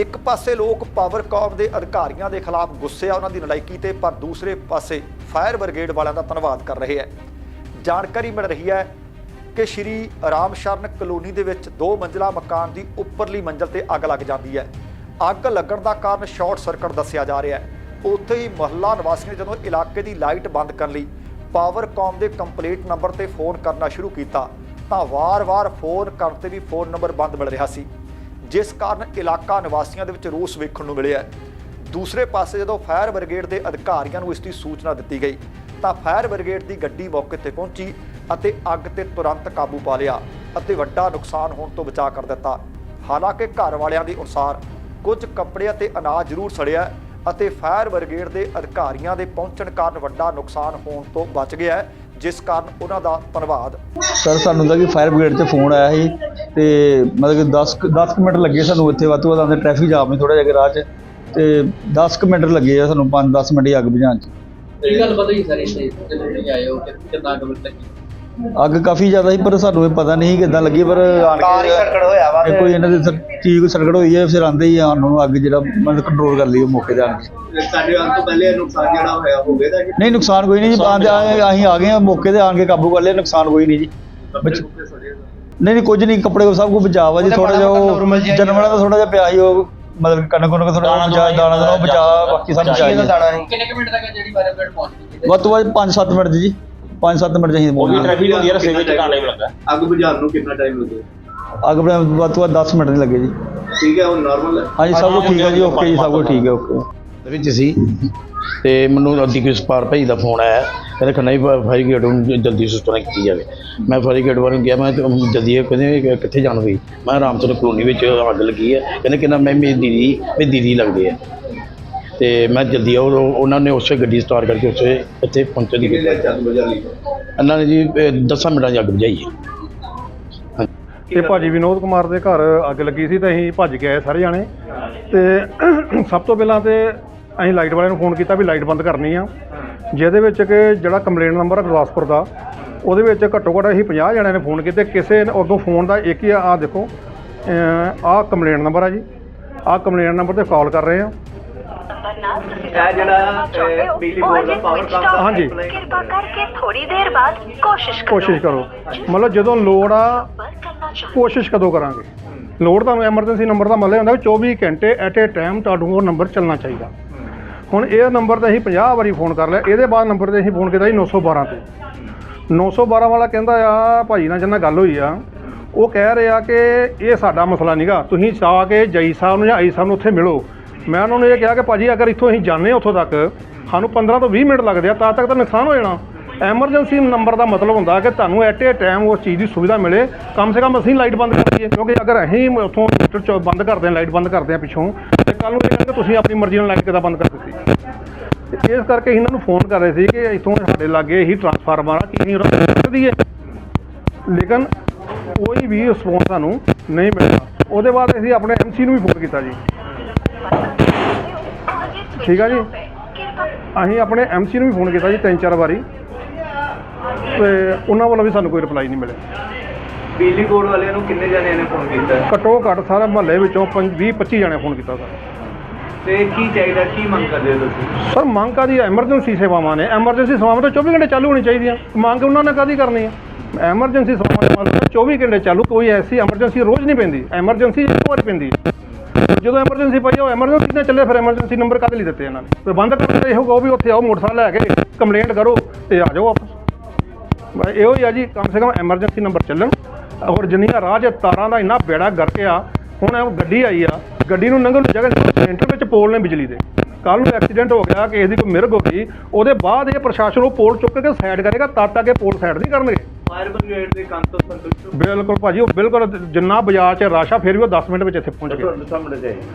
ਇੱਕ ਪਾਸੇ ਲੋਕ ਪਾਵਰਕਾਮ ਦੇ ਅਧਿਕਾਰੀਆਂ ਦੇ ਖਿਲਾਫ ਗੁੱਸੇ ਆ ਉਹਨਾਂ ਦੀ ਨਲਾਇਕੀ ਤੇ, ਪਰ ਦੂਸਰੇ ਪਾਸੇ ਫਾਇਰ ਬ੍ਰਿਗੇਡ ਵਾਲਿਆਂ ਦਾ ਧੰਨਵਾਦ ਕਰ ਰਹੇ ਹੈ ਜਾਣਕਾਰੀ ਮਿਲ ਰਹੀ ਹੈ ਕਿ ਸ਼੍ਰੀ ਰਾਮ ਸ਼ਰਨ ਕਲੋਨੀ ਦੇ ਵਿੱਚ ਦੋ ਮੰਜ਼ਲਾ ਮਕਾਨ ਦੀ ਉੱਪਰਲੀ ਮੰਜ਼ਲ ਤੇ ਅੱਗ ਲੱਗ ਜਾਂਦੀ ਹੈ। ਅੱਗ ਲੱਗਣ ਦਾ ਕਾਰਨ ਸ਼ਾਰਟ ਸਰਕਟ ਦੱਸਿਆ ਜਾ ਰਿਹਾ ਹੈ। ਉੱਥੇ ਹੀ ਮਹੱਲਾ ਨਿਵਾਸੀਆਂ ਨੇ ਜਦੋਂ ਇਲਾਕੇ ਦੀ ਲਾਈਟ ਬੰਦ ਕਰਨ ਲਈ ਪਾਵਰਕਾਮ ਦੇ ਕੰਪਲੀਟ ਨੰਬਰ ਤੇ ਫੋਨ ਕਰਨਾ ਸ਼ੁਰੂ ਕੀਤਾ, ਤਾਂ ਵਾਰ-ਵਾਰ ਫੋਨ ਕਰਨ ਤੇ ਵੀ ਫੋਨ ਨੰਬਰ ਬੰਦ ਮਿਲ ਰਿਹਾ ਸੀ। ਜਿਸ ਕਾਰਨ ਇਲਾਕਾ ਨਿਵਾਸੀਆਂ ਦੇ ਵਿੱਚ ਰੋਸ ਵੇਖਣ ਨੂੰ ਮਿਲਿਆ ਦੂਸਰੇ ਪਾਸੇ ਜਦੋਂ ਫਾਇਰ ਬ੍ਰਿਗੇਡ ਦੇ ਅਧਿਕਾਰੀਆਂ ਨੂੰ ਇਸ ਦੀ ਸੂਚਨਾ ਦਿੱਤੀ ਗਈ, ਤਾਂ ਫਾਇਰ ਬ੍ਰਿਗੇਡ ਦੀ ਗੱਡੀ ਮੌਕੇ ਤੇ ਪਹੁੰਚੀ ਅਤੇ ਅੱਗ ਤੇ ਤੁਰੰਤ ਕਾਬੂ ਪਾ ਲਿਆ ਅਤੇ ਵੱਡਾ ਨੁਕਸਾਨ ਹੋਣ ਤੋਂ ਬਚਾ ਕਰ ਦਿੱਤਾ। ਹਾਲਾਂਕਿ ਘਰ ਵਾਲਿਆਂ ਦੇ ਅਨੁਸਾਰ ਕੁਝ ਕੱਪੜੇ ਅਤੇ ਅਨਾਜ ਜ਼ਰੂਰ ਸੜਿਆ ਅਤੇ ਫਾਇਰ ਬ੍ਰਿਗੇਡ ਦੇ ਅਧਿਕਾਰੀਆਂ ਦੇ ਪਹੁੰਚਣ ਕਾਰਨ ਵੱਡਾ ਨੁਕਸਾਨ ਹੋਣ ਤੋਂ ਬਚ ਗਿਆ ਜਿਸ ਕਾਰਨ ਉਹਨਾਂ ਦਾ ਧੰਨਵਾਦ ਸਰ ਸਾਨੂੰ ਤਾਂ ਕਿ ਫਾਇਰ ਬ੍ਰਿਗੇਡ ਤੇ ਫੋਨ ਆਇਆ ਸੀ ਤੇ ਮਤਲਬ ਕਿ 10 ਕੁ- 10 ਕੁ ਮਿੰਟ ਲੱਗੇ ਸਾਨੂੰ ਇੱਥੇ ਵੱਧ ਤੋਂ ਵੱਧ ਆਉਂਦੇ ਟ੍ਰੈਫਿਕ ਜਾਮ ਨੇ ਥੋੜਾ ਜਿਹਾ ਰਾਹ 'ਚ ਤੇ 10 ਕੁ ਮਿੰਟ ਲੱਗੇ ਆ ਸਾਨੂੰ 5-10 ਮਿੰਟ ਹੀ ਅੱਗ ਬੁਝਾਉਣ 'ਚ। ਕੀ ਗੱਲ ਪਤਾ ਹੀ ਸਰ ਇੱਥੇ ਜਦੋਂ ਤੁਸੀਂ ਆਏ ਹੋ ਕਿ ਕਿੰਨਾ ਕੁ ਮਿੰਟ ਲੱਗੀ ਅੱਗ ਕਾਫੀ ਜ਼ਿਆਦਾ ਸੀ ਪਰ ਸਾਨੂੰ ਇਹ ਪਤਾ ਨਹੀਂ ਕਿੱਦਾਂ ਲੱਗੀ ਪਰ ਆਣ ਕੇ ਸਰਕਟ ਹੋਇਆ ਵਾ ਕੋਈ ਇਹਨਾਂ ਦੇ ਸਰ- ਚੀਜ਼ ਕੋਈ ਸਰਕਟ ਹੋਈ ਹੈ ਫਿਰ ਆਂਦੇ ਹੀ ਆਣ ਨੂੰ ਅੱਗ ਜਿਹੜਾ ਮਤਲਬ ਕੰਟਰੋਲ ਕਰ ਲਈ ਉਹ ਮੌਕੇ ਤੇ ਆਣ ਕੇ। ਸਾਡੇ ਆਉਣ ਤੋਂ ਪਹਿਲੇ ਨੁਕਸਾਨ ਜਿਹੜਾ ਹੋਇਆ ਹੋਵੇਗਾ ਕਿ ਨਹੀਂ ਨੁਕਸਾਨ ਕੋਈ ਨਹੀਂ ਜੀ ਬਾਅਦ ਅਸੀਂ ਆ ਗਏ ਆ ਮੌਕੇ ਤੇ ਆਣ ਕੇ ਕਾਬੂ ਕਰ ਲਿਆ ਨੁਕਸਾਨ ਕੋਈ ਨਹੀਂ ਜੀ। ਨਹੀਂ ਨਹੀਂ ਕੁਝ ਨਹੀਂ ਕੱਪੜੇ ਸਭ ਕੁਝ ਬਚਾਅ ਵਾ ਜੀ ਥੋੜਾ ਜਿਹਾ ਉਹ ਜਨਮਣਾ ਦਾ ਥੋੜਾ ਜਿਹਾ ਪਿਆ ਸੀ ਉਹ ਮਤਲਬ ਕਣਕ ਕਣਕ ਥੋੜਾ ਬਚਾ ਦਾਣਾ ਦਾ ਬਚਾ ਬਾਕੀ ਸਭ ਬਚਾ। ਕਿੰਨੇ ਕੁ ਮਿੰਟ ਤੱਕ ਜਿਹੜੀ ਬ੍ਰਿਗੇਡ ਪਹੁੰਚ ਗਈ? ਵੱਧ ਤੋਂ ਵੱਧ 5-7 ਮਿੰਟ ਜੀ। 5-7 ਮਿੰਟ ਚਾਹੀਦੇ ਉਹ ਵੀ ਟ੍ਰੈਫਿਕ ਹੁੰਦੀ ਹੈ ਰਸਤੇ ਵਿੱਚ ਟਾਈਮ ਲੱਗਾ ਅੱਗ ਬੁਝਾਉਣ ਨੂੰ ਕਿੰਨਾ ਟਾਈਮ ਲੱਗੇਗਾ ਅੱਗ ਬਣਾ ਵੱਧ ਤੋਂ ਵੱਧ 10 ਮਿੰਟ ਨਹੀਂ ਲੱਗੇ ਜੀ। ਠੀਕ ਹੈ ਹੁਣ ਨਾਰਮਲ ਹੈ? ਹਾਂਜੀ ਸਭ ਕੁਝ ਠੀਕ ਹੈ ਜੀ ਓਕੇ ਜੀ ਸਭ ਕੁਝ ਠੀਕ ਹੈ ਓਕੇ। ਦੇ ਵਿੱਚ ਸੀ ਤੇ ਮੈਨੂੰ ਅੱਧੀ ਕੁ ਸਪਾਰ ਭਾਈ ਦਾ ਫੋਨ ਆਇਆ। ਕਹਿੰਦੇ ਖੰਨਾ ਹੀ ਫਾਇਰ ਗੇਟ ਨੂੰ ਜਲਦੀ ਸੁਸਤਨਾ ਕੀਤੀ ਜਾਵੇ। ਮੈਂ ਫਾਇਰ ਗੇਟ ਵਾਲੇ ਨੂੰ ਗਿਆ ਮੈਂ ਤੇ ਜਲਦੀ ਇਹ ਕਹਿੰਦੇ ਕਿ ਕਿੱਥੇ ਜਾਣ ਹੋਈ? ਮੈਂ ਰਾਮਚੰਦਰ ਕਲੋਨੀ ਵਿੱਚ ਅੱਗ ਲੱਗੀ ਹੈ। ਕਹਿੰਦੇ ਕਿੰਨਾ ਮੈਂ ਮੇਰੀ ਦੀਦੀ ਮੇਰੀ ਦੀਦੀ ਲੱਗਦੇ ਆ। ਤੇ ਮੈਂ ਜਲਦੀ ਉਹ ਉਹਨਾਂ ਨੇ ਉਸੇ ਗੱਡੀ ਸਟਾਰਟ ਕਰਕੇ ਉਸੇ ਇੱਥੇ ਪਹੁੰਚਣ ਦੀ ਕਿੰਨੇ ਕੀਤੀ ਚੱਲ ਬੁਝਾ ਲਈ ਇਹਨਾਂ ਨੇ ਜੀ 10 ਮਿੰਟਾਂ 'ਚ ਅੱਗ ਬੁਝਾਈ ਹੈ ਇਹ ਭਾਜੀ ਵਿਨੋਦ ਕੁਮਾਰ ਦੇ ਘਰ ਅੱਗ ਲੱਗੀ ਸੀ ਤੇ ਅਸੀਂ ਭੱਜ ਕੇ ਆਏ ਸਾਰੇ ਜਾਣੇ। ਤੇ ਸਭ ਤੋਂ ਪਹਿਲਾਂ ਤੇ ਅਸੀਂ ਲਾਈਟ ਵਾਲਿਆਂ ਨੂੰ ਫੋਨ ਕੀਤਾ ਵੀ ਲਾਈਟ ਬੰਦ ਕਰਨੀ ਆ। ਜਿਹਦੇ ਵਿੱਚ ਕਿ ਜਿਹੜਾ ਕੰਪਲੇਂਟ ਨੰਬਰ ਹੈ ਗੁਰਦਾਸਪੁਰ ਦਾ ਉਹਦੇ ਵਿੱਚ ਘੱਟੋ ਘੱਟ ਅਸੀਂ 50 ਜਣਿਆਂ ਨੇ ਫੋਨ ਕੀਤੇ। ਕਿਸੇ ਨੇ ਉਦੋਂ ਫੋਨ ਦਾ ਇੱਕ ਹੀ ਆ ਆਹ ਦੇਖੋ ਆਹ ਕੰਪਲੇਂਟ ਨੰਬਰ ਆ ਜੀ। ਆਹ ਕੰਪਲੇਂਟ ਨੰਬਰ ਤੇ ਕਾਲ ਕਰ ਰਹੇ ਆ। ਇਹ ਜਿਹੜਾ ਬਿਜਲੀ ਬੋਰਡ ਦਾ ਪਾਵਰ ਕੰਮ ਹਾਂਜੀ। ਕਿਰਪਾ ਕਰਕੇ ਥੋੜੀ ਦੇਰ ਬਾਅਦ ਕੋਸ਼ਿਸ਼ ਕਰੋ। ਕੋਸ਼ਿਸ਼ ਕਰੋ। ਮਤਲਬ ਜਦੋਂ ਲੋੜ ਆ ਸੰਪਰਕ ਕਰਨਾ ਚਾਹੁੰਦੇ ਕੋਸ਼ਿਸ਼ ਕਦੋਂ ਕਰਾਂਗੇ? ਲੋੜ ਤੁਹਾਨੂੰ ਐਮਰਜੈਂਸੀ ਨੰਬਰ ਦਾ ਮਤਲਬ ਹੁੰਦਾ ਵੀ 24 ਘੰਟੇ ਐਟ ਏ ਟਾਈਮ ਤੁਹਾਨੂੰ ਉਹ ਨੰਬਰ ਚੱਲਣਾ ਚਾਹੀਦਾ। ਹੁਣ ਇਹ ਨੰਬਰ ਤੇ ਅਸੀਂ 50 ਵਾਰੀ ਫੋਨ ਕਰ ਲਿਆ ਇਹਦੇ ਬਾਅਦ ਨੰਬਰ ਤੇ ਅਸੀਂ ਫੋਨ ਕੀਤਾ ਜੀ 912 ਤੇ। 912 ਵਾਲਾ ਕਹਿੰਦਾ ਆ ਭਾਜੀ ਨਾਲ ਜਿੰਨਾ ਗੱਲ ਹੋਈ ਆ ਉਹ ਕਹਿ ਰਿਹਾ ਕਿ ਇਹ ਸਾਡਾ ਮਸਲਾ ਨਹੀਂਗਾ ਤੁਸੀਂ ਆ ਕੇ ਜਈ ਸਾਹਿਬ ਨੂੰ ਜਾਂ ਆਈ ਸਾਹਿਬ ਨੂੰ ਉੱਥੇ ਮਿਲੋ। ਮੈਂ ਉਹਨਾਂ ਨੂੰ ਇਹ ਕਿਹਾ ਕਿ ਭਾਜੀ, ਅਗਰ ਇੱਥੋਂ ਅਸੀਂ ਜਾਂਦੇ ਹਾਂ ਉੱਥੋਂ ਤੱਕ, ਸਾਨੂੰ 15 ਤੋਂ 20 ਮਿੰਟ ਲੱਗਦੇ ਆ, ਤਾਂ ਤੱਕ ਤਾਂ ਨੁਕਸਾਨ ਹੋ ਜਾਣਾ। ਐਮਰਜੈਂਸੀ ਨੰਬਰ ਦਾ ਮਤਲਬ ਹੁੰਦਾ ਕਿ ਤੁਹਾਨੂੰ ਐਟ ਏ ਟਾਈਮ ਉਸ ਚੀਜ਼ ਦੀ ਸੁਵਿਧਾ ਮਿਲੇ। ਕਮ ਸੇ ਕਮ ਅਸੀਂ ਲਾਈਟ ਬੰਦ ਕਰ ਦਈਏ, ਕਿਉਂਕਿ ਅਗਰ ਅਸੀਂ ਉੱਥੋਂ ਮੀਟਰ ਚ ਬੰਦ ਕਰਦੇ ਹਾਂ ਲਾਈਟ ਬੰਦ ਕਰਦੇ ਹਾਂ ਪਿੱਛੋਂ, ਤੇ ਕੱਲ ਨੂੰ ਇਹ ਕਿ ਤੁਸੀਂ ਆਪਣੀ ਮਰਜ਼ੀ ਨਾਲ ਲਾਈਟ ਕਿੱਦਾਂ ਬੰਦ ਕਰ ਦਿੱਤੀ। ਤੇ ਇਸ ਕਰਕੇ ਇਹਨਾਂ ਨੂੰ ਫੋਨ ਕਰ ਰਹੇ ਸੀ ਕਿ ਇੱਥੋਂ ਸਾਡੇ ਲਾਗੇ ਹੀ ਟਰਾਂਸਫਾਰਮਰ ਆ, ਕਿ ਉਹਨਾਂ ਨੂੰ ਕਰ ਦਈਏ। ਲੇਕਿਨ ਕੋਈ ਵੀ ਰਿਸਪੌਂਸ ਸਾਨੂੰ ਨਹੀਂ ਮਿਲਦਾ ਉਹਦੇ ਬਾਅਦ ਅਸੀਂ ਆਪਣੇ ਐਮਸੀ ਨੂੰ ਵੀ ਫੋਨ ਕੀਤਾ ਜੀ। ਠੀਕ ਆ ਜੀ। ਅਸੀਂ ਆਪਣੇ ਐਮਸੀ ਨੂੰ ਵੀ ਫੋਨ ਕੀਤਾ ਜੀ ਤਿੰਨ ਚਾਰ ਵਾਰੀ। ਤੇ ਉਹਨਾਂ ਵੱਲੋਂ ਵੀ ਸਾਨੂੰ ਕੋਈ ਰਿਪਲਾਈ ਨਹੀਂ ਮਿਲਿਆ ਬਿਜਲੀ ਬੋਰਡ ਵਾਲਿਆਂ ਨੂੰ ਕਿੰਨੇ ਜਣਿਆਂ ਨੇ ਫੋਨ ਕੀਤਾ? ਹੈ? ਘੱਟੋ ਘੱਟ ਸਾਰੇ ਮਹੱਲੇ ਵਿੱਚੋਂ 20 25 ਜਣੇ ਫੋਨ ਕੀਤਾ ਸਰ। ਤੇ ਕੀ ਚਾਹੀਦਾ ਕੀ ਮੰਗ ਕਰਦੇ ਹੋ ਤੁਸੀਂ? ਸਰ ਮੰਗ ਕਾਦੀ ਐਮਰਜੈਂਸੀ ਸੇਵਾਵਾਂ ਨੇ। ਐਮਰਜੈਂਸੀ ਸੇਵਾਵਾਂ ਤਾਂ 24 ਘੰਟੇ ਚਾਲੂ ਹੋਣੀ ਚਾਹੀਦੀਆਂ ਮੰਗ ਉਹਨਾਂ ਨੇ ਕਾਦੀ ਕਰਨੀ ਹੈ ਐਮਰਜੈਂਸੀ ਸੇਵਾਵਾਂ ਦਾ ਮਤਲਬ 24 ਘੰਟੇ ਚਾਲੂ। ਕੋਈ ਐਸੀ ਐਮਰਜੈਂਸੀ ਰੋਜ਼ ਨਹੀਂ ਪੈਂਦੀ। ਐਮਰਜੈਂਸੀ ਇੱਕ ਵਾਰ ਪੈਂਦੀ ਹੈ। ਜਦੋਂ ਐਮਰਜੈਂਸੀ ਪਈ ਉਹ ਐਮਰਜੈਂਸੀ ਨਾਲ ਚੱਲੇ, ਫਿਰ ਐਮਰਜੈਂਸੀ ਨੰਬਰ ਕਾਹਦੇ ਲਈ ਦਿੱਤੇ ਇਹਨਾਂ ਨੇ? ਤੇ ਬੰਦ ਕਰਨ ਤੇ ਇਹੋ ਕਹੋ ਵੀ ਉੱਥੇ ਆਓ, ਮੋਟਰਸਾਈਕਲ ਲੈ ਕੇ ਕੰਪਲੇਂਟ ਕਰੋ ਤੇ ਆ ਜਾਓ ਵਾਪਸ। ਬਸ ਇਹੋ ਹੀ ਆ ਜੀ, ਕਮ ਸੇ ਕਮ ਐਮਰਜੈਂਸੀ ਨੰਬਰ ਚੱਲਣ। ਔਰ ਜਿੰਨੀਆਂ ਰਾਹ 'ਚ ਤਾਰਾਂ ਦਾ ਇੰਨਾ ਬੇੜਾ ਗਰਕ ਆ, ਹੁਣ ਇਹ ਗੱਡੀ ਆਈ ਆ, ਗੱਡੀ ਨੂੰ ਲੰਘਣ ਦੀ ਜਗ੍ਹਾ ਸੈਂਟਰ ਵਿੱਚ ਪੋਲ ਨੇ ਬਿਜਲੀ ਦੇ। ਕੱਲ ਨੂੰ ਐਕਸੀਡੈਂਟ ਹੋ ਗਿਆ, ਕਿਸੇ ਦੀ ਕੋਈ ਮਿਰਗ ਹੋ ਗਈ, ਉਹਦੇ ਬਾਅਦ ਇਹ ਪ੍ਰਸ਼ਾਸਨ ਉਹ ਪੋਲ ਚੁੱਕ ਕੇ ਸਾਈਡ ਕਰੇਗਾ, ਤਦ ਤੱਕ ਇਹ ਪੋਲ ਸਾਈਡ ਨਹੀਂ ਕਰਨਗੇ। ਫਾਇਰ ਬ੍ਰਿਗੇਡ ਦੇ ਕੰਮ ਤੋਂ ਸੰਤੁਸ਼ਟ ਹੋ ਬਿਲਕੁਲ ਭਾਜੀ ਉਹ ਬਿਲਕੁਲ ਜਿੰਨਾ ਬਾਜ਼ਾਰ 'ਚ ਰਸ਼ ਆ ਫਿਰ ਵੀ ਉਹ 10 ਮਿੰਟ ਵਿੱਚ ਇੱਥੇ ਪਹੁੰਚ ਤੁਹਾਨੂੰ ਸਾਹਮਣੇ ਜਾਏ